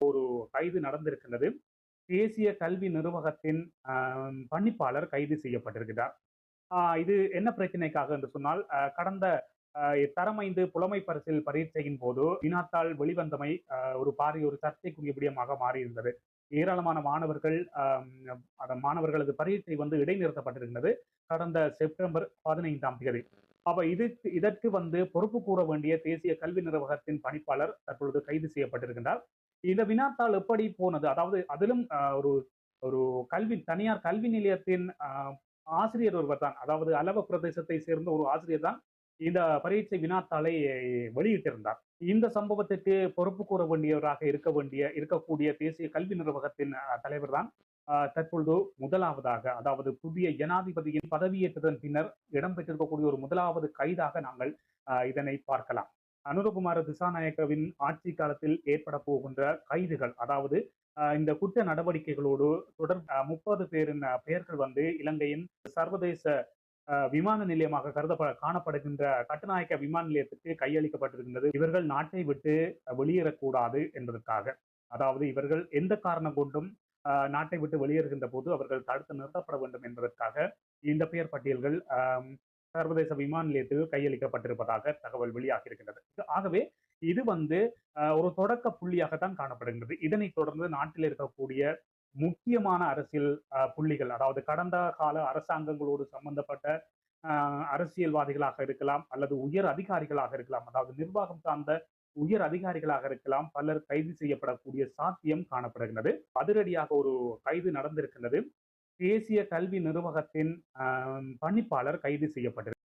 ஒரு கைது நடந்திருக்கின்றது. தேசிய கல்வி நிர்வாகத்தின் பணிப்பாளர் கைது செய்யப்பட்டிருக்கிறார். ஆஹ், இது என்ன பிரச்சனைக்காக என்று சொன்னால் கடந்த தரமைந்து புலமை பரிசில் பரீட்சையின் போது வினாத்தால் வெளிவந்தமை ஒரு பாரிய ஒரு சர்ச்சைக்குரிய விடயமாக மாறியிருந்தது. ஏராளமான மாணவர்கள் அந்த மாணவர்களது பரீட்சை வந்து இடைநிறுத்தப்பட்டிருக்கிறது. கடந்த செப்டம்பர் பதினைந்தாம் தேதி. அப்ப இது இதற்கு வந்து பொறுப்பு கூற வேண்டிய தேசிய கல்வி நிர்வாகத்தின் பணிப்பாளர் தற்பொழுது கைது செய்யப்பட்டிருக்கின்றார். இந்த வினாத்தாள் எப்படி போனது? அதாவது அதிலும் ஒரு ஒரு கல்வி தனியார் கல்வி நிலையத்தின் ஆஹ், ஆசிரியர் ஒருவர் தான். அதாவது அளவ பிரதேசத்தை சேர்ந்த ஒரு ஆசிரியர் தான் இந்த பரீட்சை வினாத்தாளை வெளியிட்டிருந்தார். இந்த சம்பவத்துக்கு பொறுப்பு கூற வேண்டியவராக இருக்க வேண்டிய இருக்கக்கூடிய தேசிய கல்வி நிர்வாகத்தின் தலைவர் தான் தற்பொழுது முதலாவதாக அதாவது புதிய ஜனாதிபதியின் பதவியேற்றதன் பின்னர் இடம்பெற்றிருக்கக்கூடிய ஒரு முதலாவது கைதாக நாங்கள் இதனை பார்க்கலாம். அனுரகுமார திசாநாயக்கவின் ஆட்சி காலத்தில் ஏற்பட போகின்ற கைதுகள் அதாவது இந்த குற்ற நடவடிக்கைகளோடு தொடர் முப்பது பேரின் பெயர்கள் வந்து இலங்கையின் சர்வதேச விமான நிலையமாக கருதப்பட காணப்படுகின்ற கட்டுநாயக்க விமான நிலையத்துக்கு கையளிக்கப்பட்டிருக்கின்றது. இவர்கள் நாட்டை விட்டு வெளியேறக்கூடாது என்பதற்காக. அதாவது இவர்கள் எந்த காரணம் கொண்டும் நாட்டை விட்டு வெளியேறுகின்ற போது அவர்கள் தடுத்து நிறுத்தப்பட வேண்டும் என்பதற்காக இந்த பெயர் பட்டியல்கள் சர்வதேச விமான நிலையத்தில் கையளிக்கப்பட்டிருப்பதாக தகவல் வெளியாகியிருக்கின்றது. ஆகவே இது வந்து ஒரு தொடக்க புள்ளியாகத்தான் காணப்படுகின்றது. இதனை தொடர்ந்து நாட்டில் இருக்கக்கூடிய முக்கியமான அரசியல் புள்ளிகள் அதாவது கடந்த கால அரசாங்கங்களோடு சம்பந்தப்பட்ட அரசியல்வாதிகளாக இருக்கலாம் அல்லது உயர் அதிகாரிகளாக இருக்கலாம் அதாவது நிர்வாகம் சார்ந்த உயர் அதிகாரிகளாக இருக்கலாம் பலர் கைது செய்யப்படக்கூடிய சாத்தியம் காணப்படுகின்றது. அதிரடியாக ஒரு கைது நடந்திருக்கின்றது. தேசிய கல்வி நிர்வாகத்தின் பணிப்பாளர் கைது செய்யப்பட்டிருக்கிறார்.